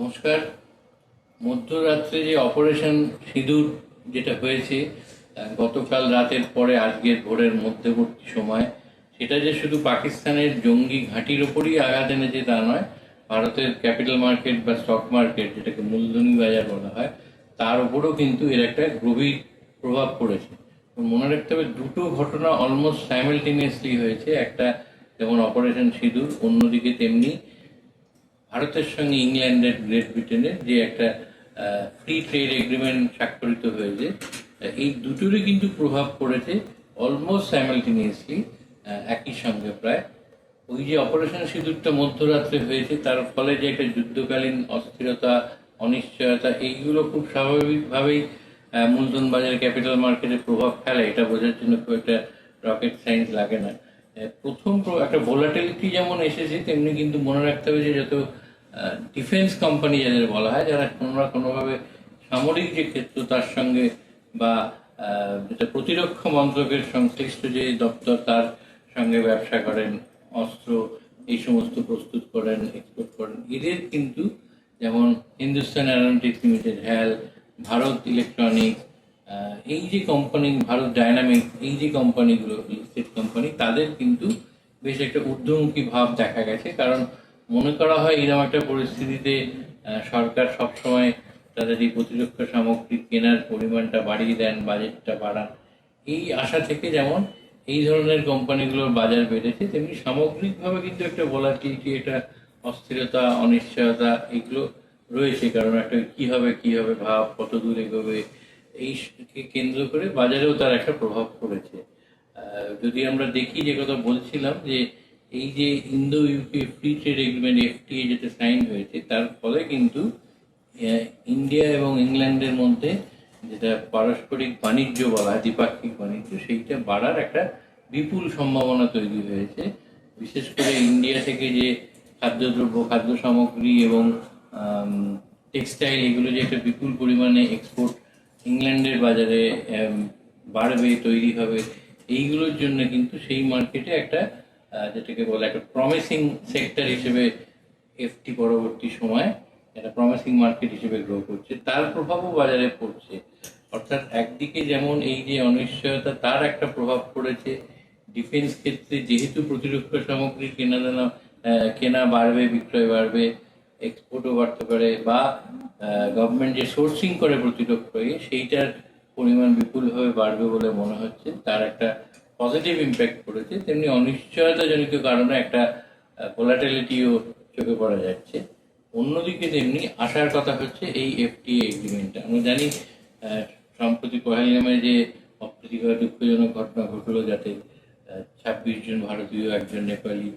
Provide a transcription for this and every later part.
নমস্কার। মধ্যরাত্রে যে অপারেশন সিঁদুর যেটা হয়েছে গতকাল রাতের পরে আজকের ভোরের মধ্যবর্তী সময়, সেটা যে শুধু পাকিস্তানের জঙ্গি ঘাঁটির ওপরই আঘাত এনেছে তা নয়, ভারতের ক্যাপিটাল মার্কেট বা স্টক মার্কেট, যেটাকে মূলধনী বাজার বলা হয়, তার উপরও কিন্তু এর একটা গভীর প্রভাব পড়েছে। মনে রাখতে হবে, দুটো ঘটনা অলমোস্ট সাইমেলটেনিয়াসলি হয়েছে, একটা যেমন অপারেশন সিঁদুর, অন্যদিকে তেমনি ভারতের সঙ্গে ইংল্যান্ডের গ্রেট ব্রিটেনের যে একটা ফ্রি ট্রেড এগ্রিমেন্ট স্বাক্ষরিত হয়েছে এই দুটোরই কিন্তু প্রভাব পড়েছে অলমোস্ট সাইমালটেনিয়াসলি একই সঙ্গে প্রায়। ওই যে অপারেশন সিঁদুরটা মধ্যরাত্রে হয়েছে, তার ফলে যে একটা যুদ্ধকালীন অস্থিরতা, অনিশ্চয়তা, এইগুলো খুব স্বাভাবিকভাবেই মূলধন বাজারে ক্যাপিটাল মার্কেটে প্রভাব ফেলে। এটা বোঝার জন্য খুব একটা রকেট সায়েন্স লাগে না। প্রথম প্র- একটা ভোলাটিলিটি যেমন এসেছে, তেমনি কিন্তু মনে রাখতে হবে যে যত ডিফেন্স কোম্পানি যাদের বলা হয়, যারা কোনো না কোনোভাবে সামরিক যে ক্ষেত্র তার সঙ্গে বা যেটা প্রতিরক্ষা মন্ত্রকের সংশ্লিষ্ট যে দপ্তর তার সঙ্গে ব্যবসা করেন, অস্ত্র এই সমস্ত প্রস্তুত করেন এক্সপোর্ট করেন, এদের কিন্তু যেমন Hindustan aeronautics limited HAL Bharat electronics এই যে কোম্পানি ভারত ডায়নামিক এই যে কোম্পানিগুলো লিস্টেড কোম্পানি তাদের কিন্তু বেশ একটা ঊর্ধ্বমুখী ভাব দেখা গেছে। কারণ মনে করা হয় এরকম একটা পরিস্থিতিতে সরকার সবসময় তাদের এই প্রতিরক্ষা সামগ্রী কেনার পরিমাণটা বাড়িয়ে দেন, বাজেটটা বাড়ান। এই আশা থেকে যেমন এই ধরনের কোম্পানিগুলোর বাজার বেড়েছে, তেমনি সামগ্রিকভাবে কিন্তু একটা ভোলাটিলিটি এটা অস্থিরতা, অনিশ্চয়তা এগুলো রয়েছে। কারণ একটা কি হবে কি হবে ভাব, কত দূর এগোবে এই কে কেন্দ্র করে বাজারেও তার একটা প্রভাব পড়েছে। যদি আমরা দেখি যে কথা বলছিলাম যে এই যে Indo UK free trade agreement FTA যেটা সাইন হয়েছে, তার ফলে কিন্তু ইন্ডিয়া এবং ইংল্যান্ডের মধ্যে যেটা পারস্পরিক বাণিজ্য বলা হয়, দ্বিপাক্ষিক বাণিজ্য, সেইটা বাড়ার একটা বিপুল সম্ভাবনা তৈরি হয়েছে। বিশেষ করে ইন্ডিয়া থেকে যে খাদ্যদ্রব্য খাদ্য সামগ্রী এবং টেক্সটাইল এগুলো যে একটা বিপুল পরিমাণে এক্সপোর্ট ইংল্যান্ডের বাজারে বাড়বে, তৈরি হবে, এইগুলোর জন্য কিন্তু সেই মার্কেটে একটা যেটাকে বলে একটা প্রমিসিং সেক্টর হিসেবে এফটি পরবর্তী সময় একটা প্রমিসিং মার্কেট হিসেবে গ্রো করছে। তার প্রভাবও বাজারে পড়ছে। অর্থাৎ একদিকে যেমন এই যে অনিশ্চয়তা, তার একটা প্রভাব পড়েছে। ডিফেন্স ক্ষেত্রে যেহেতু প্রতিরক্ষা সামগ্রী কেনা দানা কেনা বাড়বে, বিক্রয় বাড়বে এক্সপোর্টও বাড়তে পারে বা গভর্নমেন্ট যে সোর্সিং করে প্রতিরক্ষাকে সেইটার পরিমাণ বিপুলভাবে বাড়বে বলে মনে হচ্ছে। তার একটা পজিটিভ ইম্প্যাক্ট পড়েছে। তেমনি অনিশ্চয়তাজনিত কারণে একটা ভোলাটিলিটিও চোখে পড়া যাচ্ছে। অন্যদিকে তেমনি আসার কথা হচ্ছে এই এফটিএ এগ্রিমেন্টটা আমরা জানি সম্প্রতি পহেলগামে যে অপ্রীতিকর, দুঃখজনক ঘটনা ঘটলো যাতে ছাব্বিশ জন ভারতীয়, একজন নেপালি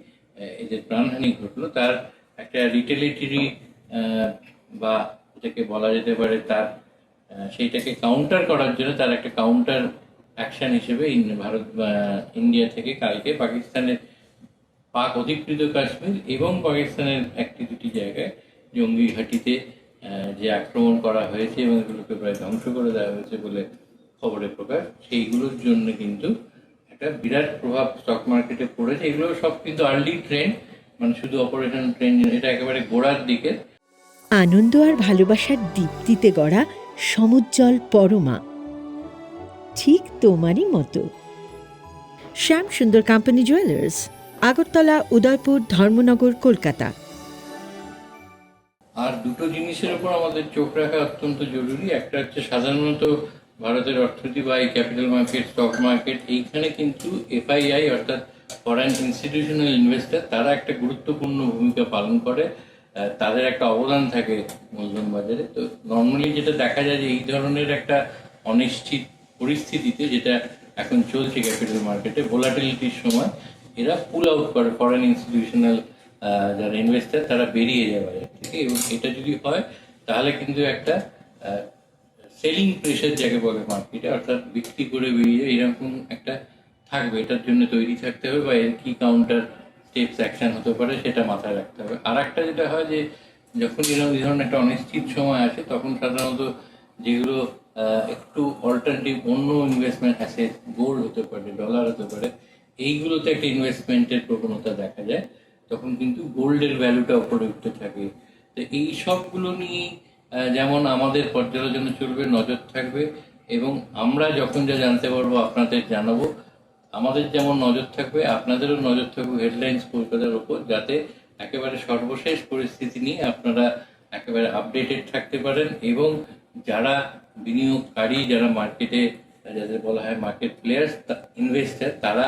এদের প্রাণহানি ঘটলো, তার একটা রিটেলিটারি বা এটাকে বলা যেতে পারে তার সেইটাকে কাউন্টার করার জন্য তার একটা কাউন্টার অ্যাকশন হিসেবে ভারত ইন্ডিয়া থেকে কালকে পাকিস্তানের পাক অধিকৃত কাশ্মীর এবং পাকিস্তানের একটি দুটি জায়গায় জঙ্গি ঘাঁটিতে যে আক্রমণ করা হয়েছে এবং এগুলোকে প্রায় ধ্বংস করে দেওয়া হয়েছে বলে খবরে প্রকাশ, সেইগুলোর জন্য কিন্তু একটা বিরাট প্রভাব স্টক মার্কেটে পড়েছে। এগুলো সব কিন্তু আর্লি ট্রেন্ড মানে শুধু অপারেশন ট্রেন্ড এটা একেবারে গোড়ার দিকে। আনন্দ আর ভালোবাসার দীপ্তিতে গড়া সমুজ্জ্বল পরমা। ঠিক তোমারই মতো। Shyam Sundar company jewellers Agartala Udaipur Dharmanagar Kolkata. আর দুটো জিনিসের উপর আমাদের চোখ রাখা অত্যন্ত জরুরি। একটা হচ্ছে সাধারণত ভারতের অর্থনীতি বা এই ক্যাপিটাল মার্কেট স্টক মার্কেট এইখানে কিন্তু এফআইআই অর্থাৎ ফরেন ইনস্টিটিউশনাল ইনভেস্টর তারা একটা গুরুত্বপূর্ণ ভূমিকা পালন করে তাদের একটা অবদান থাকে মূলধন বাজারে। তো নর্মালি যেটা দেখা যায় যে এই ধরনের একটা অনিশ্চিত পরিস্থিতিতে যেটা এখন চলছে ক্যাপিটাল মার্কেটে ভোলাটিলিটির সময়, এরা পুল আউট করে ফরেন ইনস্টিটিউশনাল যারা ইনভেস্টার তারা বেরিয়ে যায় বাজার থেকে এবং এটা যদি হয়, তাহলে কিন্তু একটা সেলিং প্রেশার যাকে বলে মার্কেটে অর্থাৎ বিক্রি করে বেরিয়ে যায়, এরকম একটা থাকবে, এটার জন্য তৈরি থাকতে হবে বা এর কি কাউন্টার স্টেপস অ্যাকশন হতে পারে সেটা মাথায় রাখতে হবে। আর একটা যেটা হয় যে, যখন এরকম এই ধরনের একটা অনিশ্চিত সময় আসে, তখন সাধারণত যেগুলো একটু অল্টারনেটিভ অন্য ইনভেস্টমেন্ট অ্যাসেট গোল্ড হতে পারে ডলার হতে পারে, এইগুলোতে একটা ইনভেস্টমেন্টের প্রবণতা দেখা যায়। তখন কিন্তু গোল্ডের ভ্যালুটা উপরে থাকে। তো এই সবগুলো নিয়ে যেমন আমাদের পর্যালোচনা চলবে, নজর থাকবে, এবং আমরা যখন যা জানতে পারব, আপনাদের জানাব আমাদের যেমন নজর থাকবে, আপনাদেরও নজর থাকবে হেডলাইন্স কলকাতার ওপর, যাতে একেবারে সর্বশেষ পরিস্থিতি নিয়ে আপনারা একেবারে আপডেটেড থাকতে পারেন এবং যারা বিনিয়োগকারী, যারা মার্কেটে যাদের বলা হয় মার্কেট প্লেয়ার্স ইনভেস্টার তারা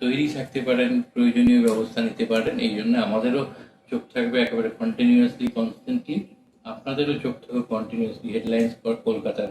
তৈরি থাকতে পারেন, প্রয়োজনীয় ব্যবস্থা নিতে পারেন। এই জন্য আমাদেরও চোখ থাকবে একেবারে কন্টিনিউয়াসলি কনস্ট্যান্টলি আপনাদেরও চোখ থাকবে কন্টিনিউয়াসলি হেডলাইন্স কলকাতার।